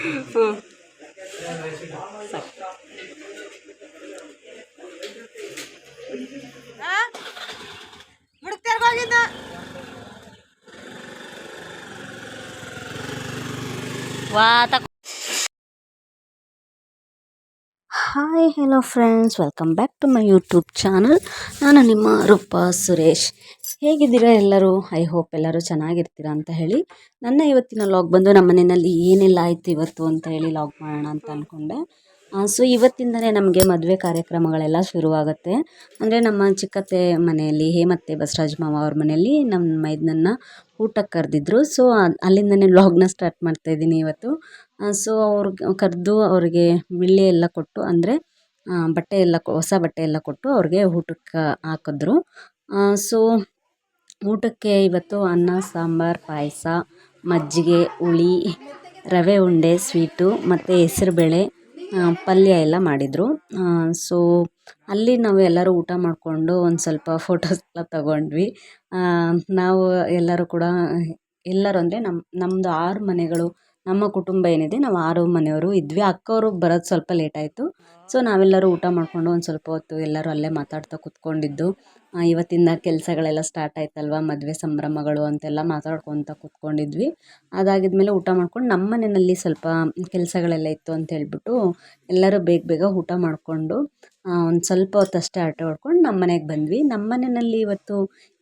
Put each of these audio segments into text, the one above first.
ಹ್ಞೂ ಸಾಕು ವಾ ತಕೊ hi hello friends welcome back to my YouTube channel ನಾನು ನಿಮ್ಮ ರೂಪಾ ಸುರೇಶ್ ಹೇಗಿದ್ದೀರಾ ಎಲ್ಲರೂ? ಐ ಹೋಪ್ ಎಲ್ಲರೂ ಚೆನ್ನಾಗಿರ್ತೀರಾ ಅಂತ ಹೇಳಿ ನನ್ನ ಇವತ್ತಿನ ಲಾಗ್ ಬಂದು ನಮ್ಮ ಮನೆಯಲ್ಲಿ ಏನೆಲ್ಲ ಆಯಿತು ಇವತ್ತು ಅಂತ ಹೇಳಿ ಲಾಗ್ ಮಾಡೋಣ ಅಂತ ಅಂದ್ಕೊಂಡೆ ಸೊ ಇವತ್ತಿಂದಲೇ ನಮಗೆ ಮದುವೆ ಕಾರ್ಯಕ್ರಮಗಳೆಲ್ಲ ಶುರುವಾಗುತ್ತೆ. ಅಂದರೆ ನಮ್ಮ ಚಿಕ್ಕತ್ತೆ ಮನೆಯಲ್ಲಿ, ಹೇಮತ್ತೆ ಬಸವರಾಜ್ ಮಾವ ಅವ್ರ ಮನೆಯಲ್ಲಿ ನಮ್ಮ ಮೈದನನ್ನ ಊಟಕ್ಕೆ ಕರೆದಿದ್ರು. ಸೊ ಅಲ್ಲಿಂದನೇ ಲಾಗ್ನ ಸ್ಟಾರ್ಟ್ ಮಾಡ್ತಾ ಇದ್ದೀನಿ ಇವತ್ತು. ಸೊ ಅವ್ರಿಗೆ, ಕರೆದು ಅವ್ರಿಗೆ ವಿಳ್ಯ ಎಲ್ಲ ಕೊಟ್ಟು, ಅಂದರೆ ಬಟ್ಟೆ ಎಲ್ಲ, ಹೊಸ ಬಟ್ಟೆ ಎಲ್ಲ ಕೊಟ್ಟು ಅವ್ರಿಗೆ ಊಟಕ್ಕೆ ಹಾಕಿದ್ರು. ಸೊ ಊಟಕ್ಕೆ ಇವತ್ತು ಅನ್ನ, ಸಾಂಬಾರು, ಪಾಯಸ, ಮಜ್ಜಿಗೆ, ಹುಳಿ, ರವೆ ಉಂಡೆ, ಸ್ವೀಟು ಮತ್ತು ಹೆಸ್ರುಬೇಳೆ ಪಲ್ಯ ಎಲ್ಲ ಮಾಡಿದರು. ಸೊ ಅಲ್ಲಿ ನಾವು ಎಲ್ಲರೂ ಊಟ ಮಾಡಿಕೊಂಡು ಒಂದು ಸ್ವಲ್ಪ ಫೋಟೋಸ್ ಎಲ್ಲ ತಗೊಂಡ್ವಿ. ನಾವು ಎಲ್ಲರೂ ಕೂಡ, ಎಲ್ಲರೂ ಅಂದರೆ ನಮ್ಮ ನಮ್ಮದು ಆರು ಮನೆಗಳು ನಮ್ಮ ಕುಟುಂಬ ಏನಿದೆ, ನಾವು ಆರು ಮನೆಯವರು ಇದ್ವಿ. ಅಕ್ಕವರು ಬರೋದು ಸ್ವಲ್ಪ ಲೇಟ್ ಆಯಿತು. ಸೊ ನಾವೆಲ್ಲರೂ ಊಟ ಮಾಡಿಕೊಂಡು ಒಂದು ಸ್ವಲ್ಪ ಹೊತ್ತು ಎಲ್ಲರೂ ಅಲ್ಲೇ ಮಾತಾಡ್ತಾ ಕೂತ್ಕೊಂಡಿದ್ದು. ಇವತ್ತಿಂದ ಕೆಲಸಗಳೆಲ್ಲ ಸ್ಟಾರ್ಟ್ ಆಯ್ತಲ್ವ? ಮದುವೆ ಸಂಭ್ರಮಗಳು ಅಂತೆಲ್ಲ ಮಾತಾಡ್ಕೊತ ಕೂತ್ಕೊಂಡಿದ್ವಿ. ಅದಾಗಿದ್ಮೇಲೆ ಊಟ ಮಾಡ್ಕೊಂಡು ನಮ್ಮ ಮನೆಯಲ್ಲಿ ಸ್ವಲ್ಪ ಕೆಲಸಗಳೆಲ್ಲ ಇತ್ತು ಅಂತ ಹೇಳ್ಬಿಟ್ಟು ಎಲ್ಲರೂ ಬೇಗ ಬೇಗ ಊಟ ಮಾಡಿಕೊಂಡು ಒಂದು ಸ್ವಲ್ಪ ಹೊತ್ತಷ್ಟೇ ಆಟ ಆಡ್ಕೊಂಡು ನಮ್ಮ ಮನೆಗೆ ಬಂದ್ವಿ. ನಮ್ಮ ಮನೆಯಲ್ಲಿ ಇವತ್ತು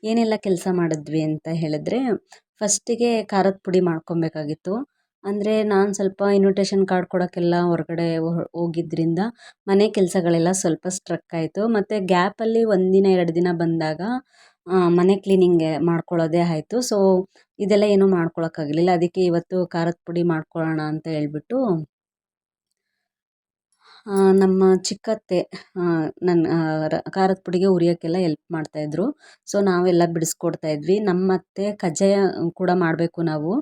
ಏನೆಲ್ಲ ಕೆಲಸ ಮಾಡಿದ್ವಿ ಅಂತ ಹೇಳಿದ್ರೆ ಫಸ್ಟಿಗೆ ಖಾರದ ಪುಡಿ ಮಾಡ್ಕೊಬೇಕಾಗಿತ್ತು. ಅಂದರೆ ನಾನು ಸ್ವಲ್ಪ ಇನ್ವಿಟೇಷನ್ ಕಾರ್ಡ್ ಕೊಡೋಕ್ಕೆಲ್ಲ ಹೊರ್ಗಡೆ ಹೋಗಿದ್ರಿಂದ ಮನೆ ಕೆಲಸಗಳೆಲ್ಲ ಸ್ವಲ್ಪ ಸ್ಟ್ರಕ್ ಆಯಿತು. ಮತ್ತು ಗ್ಯಾಪಲ್ಲಿ ಒಂದಿನ ಎರಡು ದಿನ ಬಂದಾಗ ಮನೆ ಕ್ಲೀನಿಂಗ್ ಮಾಡ್ಕೊಳ್ಳೋದೇ ಆಯಿತು. ಸೊ ಇದೆಲ್ಲ ಏನೂ ಮಾಡ್ಕೊಳಕ್ಕಾಗಲಿಲ್ಲ. ಅದಕ್ಕೆ ಇವತ್ತು ಖಾರದ ಪುಡಿ ಮಾಡ್ಕೊಳ್ಳೋಣ ಅಂತ ಹೇಳ್ಬಿಟ್ಟು ನಮ್ಮ ಚಿಕ್ಕತ್ತೆ ನನ್ನ ಖಾರದ ಪುಡಿಗೆ ಹುರಿಯೋಕ್ಕೆಲ್ಲ ಎಲ್ಪ್ ಮಾಡ್ತಾಯಿದ್ರು ಸೊ ನಾವೆಲ್ಲ ಬಿಡಿಸ್ಕೊಡ್ತಾ ಇದ್ವಿ. ನಮ್ಮ ಅತ್ತೆ ಕಜ್ಜಾಯ ಕೂಡ ಮಾಡಬೇಕು ನಾವು.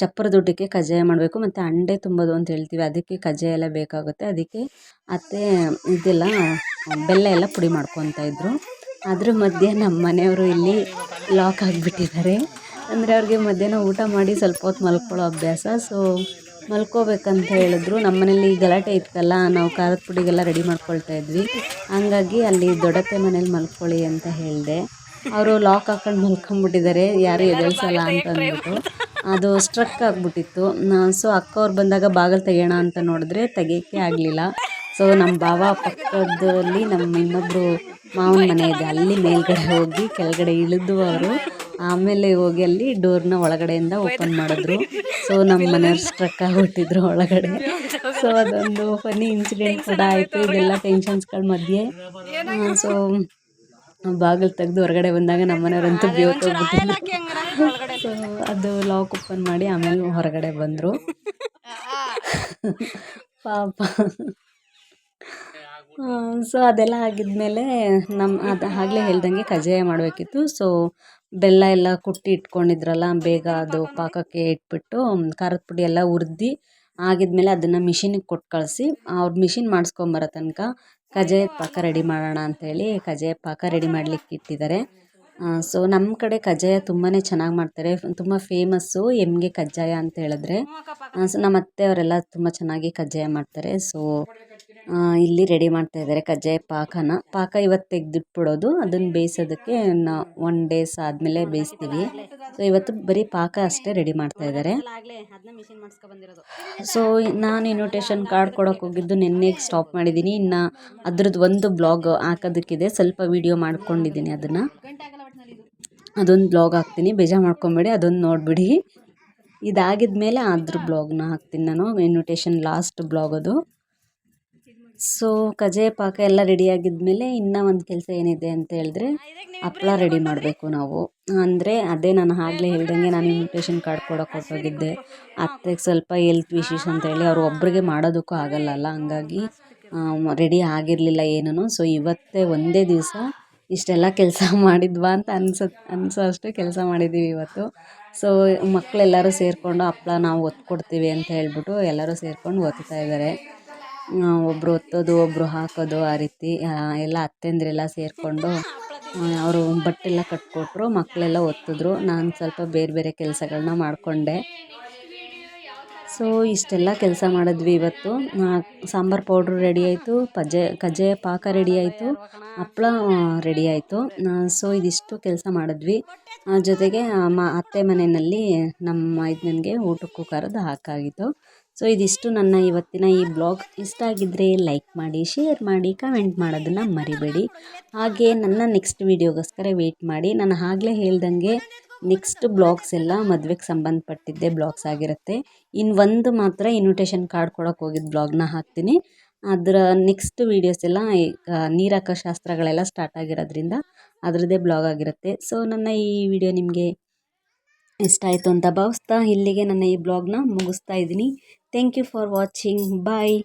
ಚಪ್ಪರ ದುಡ್ಡಿಗೆ ಕಜ್ಜಾಯ ಮಾಡಬೇಕು, ಮತ್ತು ಅಂಡೆ ತುಂಬೋದು ಅಂತ ಹೇಳ್ತೀವಿ. ಅದಕ್ಕೆ ಕಜ್ಜಾಯ ಎಲ್ಲ ಬೇಕಾಗುತ್ತೆ. ಅದಕ್ಕೆ ಅತ್ತೆ ಇದೆಲ್ಲ ಬೆಲ್ಲ ಎಲ್ಲ ಪುಡಿ ಮಾಡ್ಕೊತಾ ಇದ್ದರು ಅದ್ರ ಮಧ್ಯೆ ನಮ್ಮ ಮನೆಯವರು ಇಲ್ಲಿ ಲಾಕ್ ಆಗಿಬಿಟ್ಟಿದ್ದಾರೆ. ಅಂದರೆ ಅವ್ರಿಗೆ ಮಧ್ಯಾಹ್ನ ಊಟ ಮಾಡಿ ಸ್ವಲ್ಪ ಹೊತ್ತು ಮಲ್ಕೊಳ್ಳೋ ಅಭ್ಯಾಸ. ಸೊ ಮಲ್ಕೋಬೇಕಂತ ಹೇಳಿದ್ರು. ನಮ್ಮ ಮನೇಲಿ ಗಲಾಟೆ ಇತ್ತಲ್ಲ, ನಾವು ಖಾರದ ಪುಡಿಗೆಲ್ಲ ರೆಡಿ ಮಾಡ್ಕೊಳ್ತಾ ಇದ್ವಿ. ಹಂಗಾಗಿ ಅಲ್ಲಿ ದೊಡ್ಡತ್ತೆ ಮನೇಲಿ ಮಲ್ಕೊಳ್ಳಿ ಅಂತ ಹೇಳಿದೆ. ಅವರು ಲಾಕ್ ಹಾಕೊಂಡು ಮಲ್ಕೊಂಬಿಟ್ಟಿದ್ದಾರೆ ಯಾರು ಎದುರಿಸಲ್ಲ ಅಂತ ಅಂದ್ಬಿಟ್ಟು. ಅದು ಸ್ಟ್ರಕ್ ಆಗಿಬಿಟ್ಟಿತ್ತು. ಸೊ ಅಕ್ಕವ್ರು ಬಂದಾಗ ಬಾಗಿಲು ತೆಗೆಯೋಣ ಅಂತ ನೋಡಿದ್ರೆ ತೆಗಿಯೋಕ್ಕೆ ಆಗಲಿಲ್ಲ. ಸೊ ನಮ್ಮ ಭಾವ ಪಕ್ಕದಲ್ಲಿ ನಮ್ಮ ಇನ್ನೊಬ್ಬರು ಮಾವನ ಮನೆ ಇದೆ. ಅಲ್ಲಿ ಮೇಲ್ಗಡೆ ಹೋಗಿ ಕೆಳಗಡೆ ಇಳಿದು ಅವರು ಆಮೇಲೆ ಹೋಗಿ ಅಲ್ಲಿ ಡೋರ್ನ ಒಳಗಡೆಯಿಂದ ಓಪನ್ ಮಾಡಿದ್ರು. ಸೊ ನಮ್ಮ ಮನೆಯವ್ರು ಸ್ಟ್ರಕ್ ಆಗಿಬಿಟ್ಟಿದ್ರು ಒಳಗಡೆ. ಸೊ ಅದೊಂದು ಫನಿ ಇನ್ಸಿಡೆಂಟ್ ಕೂಡ ಆಯಿತು. ಇದೆಲ್ಲ ಟೆನ್ಷನ್ಸ್ಗಳ ಮಧ್ಯೆ. ಸೊ ಬಾಗಿಲು ತೆಗೆದು ಹೊರಗಡೆ ಬಂದಾಗ ನಮ್ಮ ಮನೆಯವ್ರಂತೂ ಅದು ಲಾಕ್ ಓಪನ್ ಮಾಡಿ ಆಮೇಲೆ ಹೊರಗಡೆ ಬಂದರು. ಪಾಪ. ಸೊ ಅದೆಲ್ಲ ಆಗಿದ್ಮೇಲೆ ನಮ್ಮ ಅದು ಆಗಲೇ ಹೇಳ್ದಂಗೆ ಕಜ್ಜಾಯ ಮಾಡಬೇಕಿತ್ತು. ಸೊ ಬೆಲ್ಲ ಎಲ್ಲ ಕುಟ್ಟಿ ಇಟ್ಕೊಂಡಿದ್ರಲ್ಲ, ಬೇಗ ಅದು ಪಾಕಕ್ಕೆ ಇಟ್ಬಿಟ್ಟು, ಖಾರದ ಪುಡಿ ಎಲ್ಲ ಹುರ್ದು ಆಗಿದ್ಮೇಲೆ ಅದನ್ನು ಮಿಷಿನಿಗೆ ಕೊಟ್ಟು ಕಳಿಸಿ, ಅವ್ರ ಮಿಷಿನ್ ಮಾಡಿಸ್ಕೊಂಬರೋ ತನಕ ಕಜ್ಜಾಯದ ಪಾಕ ರೆಡಿ ಮಾಡೋಣ ಅಂಥೇಳಿ ಕಜ್ಜಾಯ ಪಾಕ ರೆಡಿ ಮಾಡಲಿಕ್ಕೆ ಇಟ್ಟಿದ್ದಾರೆ ಸೊ ನಮ್ಮ ಕಡೆ ಕಜ್ಜಾಯ ತುಂಬಾ ಚೆನ್ನಾಗಿ ಮಾಡ್ತಾರೆ. ತುಂಬ ಫೇಮಸ್ಸು ಎಮ್ಗೆ ಕಜ್ಜಾಯ ಅಂತ ಹೇಳಿದ್ರೆ. ಸೊ ನಮ್ಮ ಅತ್ತೆಯವರೆಲ್ಲ ತುಂಬ ಚೆನ್ನಾಗಿ ಕಜ್ಜಾಯ ಮಾಡ್ತಾರೆ. ಸೊ ಇಲ್ಲಿ ರೆಡಿ ಮಾಡ್ತಾ ಇದ್ದಾರೆ ಕಜ್ಜಾಯ ಪಾಕನ. ಪಾಕ ಇವತ್ತು ತೆಗೆದಿಟ್ಬಿಡೋದು. ಅದನ್ನು ಬೇಯಿಸೋದಕ್ಕೆ ಒನ್ ಡೇಸ್ ಆದಮೇಲೆ ಬೇಯಿಸ್ತೀವಿ. ಸೊ ಇವತ್ತು ಬರೀ ಪಾಕ ಅಷ್ಟೇ ರೆಡಿ ಮಾಡ್ತಾ ಇದ್ದಾರೆ. ಸೊ ನಾನು ಇನ್ವಿಟೇಷನ್ ಕಾರ್ಡ್ ಕೊಡೋಕೆ ಹೋಗಿದ್ದು ನಿನ್ನೆಗೆ ಸ್ಟಾಪ್ ಮಾಡಿದ್ದೀನಿ. ಇನ್ನು ಅದ್ರದ್ದು ಒಂದು ಬ್ಲಾಗ್ ಹಾಕೋದಕ್ಕಿದೆ. ಸ್ವಲ್ಪ ವೀಡಿಯೋ ಮಾಡ್ಕೊಂಡಿದ್ದೀನಿ ಅದನ್ನು. ಅದೊಂದು ಬ್ಲಾಗ್ ಹಾಕ್ತೀನಿ. ಬೇಜಾರು ಮಾಡ್ಕೊಬೇಡಿ, ಅದೊಂದು ನೋಡಿಬಿಡಿ. ಇದಾಗಿದ ಮೇಲೆ ಅದ್ರ ಬ್ಲಾಗ್ನ ಹಾಕ್ತೀನಿ ನಾನು. ಇನ್ವಿಟೇಷನ್ ಲಾಸ್ಟ್ ಬ್ಲಾಗ್ ಅದು. ಸೊ ಕಜ್ಜಾಯ ಪಾಕ ಎಲ್ಲ ರೆಡಿ ಆಗಿದ್ಮೇಲೆ ಇನ್ನೂ ಒಂದು ಕೆಲಸ ಏನಿದೆ ಅಂತ ಹೇಳಿದ್ರೆ ಹಪ್ಳ ರೆಡಿ ಮಾಡಬೇಕು ನಾವು. ಅಂದರೆ ಅದೇ ನಾನು ಆಗಲೇ ಹೇಳ್ದಂಗೆ ನಾನು ಇನ್ವಿಟೇಷನ್ ಕಾರ್ಡ್ ಕೊಡೋಕೆ ಹೊರಟೋಗಿದ್ದೆ. ಅತ್ತೆಗೆ ಸ್ವಲ್ಪ ಹೆಲ್ತ್ ವಿಶೇಷ ಅಂತ ಹೇಳಿ ಅವ್ರು ಒಬ್ಬರಿಗೆ ಮಾಡೋದಕ್ಕೂ ಆಗಲ್ಲಲ್ಲ ಹಂಗಾಗಿ ರೆಡಿ ಆಗಿರಲಿಲ್ಲ ಏನೂ ಸೊ ಇವತ್ತೇ ಒಂದೇ ದಿವಸ ಇಷ್ಟೆಲ್ಲ ಕೆಲಸ ಮಾಡಿದ್ವಾ ಅಂತ ಅನ್ಸತ್, ಅನ್ಸೋ ಅಷ್ಟು ಕೆಲಸ ಮಾಡಿದ್ದೀವಿ ಇವತ್ತು. ಸೊ ಮಕ್ಕಳೆಲ್ಲರೂ ಸೇರಿಕೊಂಡು ಹಪ್ಳ ನಾವು ಒತ್ಕೊಡ್ತೀವಿ ಅಂತ ಹೇಳ್ಬಿಟ್ಟು ಎಲ್ಲರೂ ಸೇರ್ಕೊಂಡು ಒತ್ತಾ ಇದ್ದಾರೆ ಒಬ್ಬರು ಒತ್ತೋದು ಒಬ್ಬರು ಹಾಕೋದು ಆ ರೀತಿ ಎಲ್ಲ ಅತ್ತೆಂದಿರೆಲ್ಲ ಸೇರಿಕೊಂಡು ಅವರು ಬಟ್ಟೆಲ್ಲ ಕಟ್ಟಿಕೊಟ್ರು ಮಕ್ಕಳೆಲ್ಲ ಒತ್ತಿದ್ರು. ನಾನು ಸ್ವಲ್ಪ ಬೇರೆ ಬೇರೆ ಕೆಲಸಗಳನ್ನ ಮಾಡಿಕೊಂಡೆ. ಸೊ, ಇಷ್ಟೆಲ್ಲ ಕೆಲಸ ಮಾಡಿದ್ವಿ ಇವತ್ತು. ಸಾಂಬಾರು ಪೌಡ್ರ್ ರೆಡಿ ಆಯಿತು ಕಜ್ಜಾಯ ಪಾಕ ರೆಡಿ ಆಯಿತು, ಹಪ್ಳ ರೆಡಿ ಆಯಿತು. ಸೊ, ಇದಿಷ್ಟು ಕೆಲಸ ಮಾಡಿದ್ವಿ. ಜೊತೆಗೆ ಮ, ಅತ್ತೆ ಮನೆಯಲ್ಲಿ ನಮ್ಮ ಇದು ನನಗೆ ಊಟಕ್ಕೂ ಕರೆದು ಹಾಕಾಗಿತ್ತು. ಸೊ, ಇದಿಷ್ಟು ನನ್ನ ಇವತ್ತಿನ ಈ ಬ್ಲಾಗ್. ಇಷ್ಟ ಆಗಿದ್ದರೆ ಲೈಕ್ ಮಾಡಿ, ಶೇರ್ ಮಾಡಿ, ಕಮೆಂಟ್ ಮಾಡೋದನ್ನು ಮರಿಬೇಡಿ. ಹಾಗೆ ನನ್ನ ನೆಕ್ಸ್ಟ್ ವೀಡಿಯೋಗೋಸ್ಕರ ವೆಯ್ಟ್ ಮಾಡಿ. ನಾನು ಆಗಲೇ ಹೇಳ್ದಂಗೆ ನೆಕ್ಸ್ಟ್ ಬ್ಲಾಗ್ಸ್ ಎಲ್ಲ ಮದುವೆಗೆ ಸಂಬಂಧಪಟ್ಟಿದ್ದೆ ಬ್ಲಾಗ್ಸ್ ಆಗಿರುತ್ತೆ. ಇನ್ನು ಒಂದು ಮಾತ್ರ ಇನ್ವಿಟೇಷನ್ ಕಾರ್ಡ್ ಕೊಡೋಕೆ ಹೋಗಿದ್ದ ಬ್ಲಾಗ್ನ ಹಾಕ್ತೀನಿ. ಅದರ ನೆಕ್ಸ್ಟ್ ವೀಡಿಯೋಸ್ ಎಲ್ಲ ನೀರಾಕ ಶಾಸ್ತ್ರಗಳೆಲ್ಲ ಸ್ಟಾರ್ಟ್ ಆಗಿರೋದ್ರಿಂದ ಅದರದ್ದೇ ಬ್ಲಾಗ್ ಆಗಿರುತ್ತೆ. ಸೊ ನನ್ನ ಈ ವಿಡಿಯೋ ನಿಮಗೆ ಇಷ್ಟ ಆಯಿತು ಅಂತ ಭಾವಿಸ್ತಾ ಇಲ್ಲಿಗೆ ನನ್ನ ಈ ಬ್ಲಾಗ್ನ ಮುಗಿಸ್ತಾ ಇದ್ದೀನಿ. Thank you for watching bye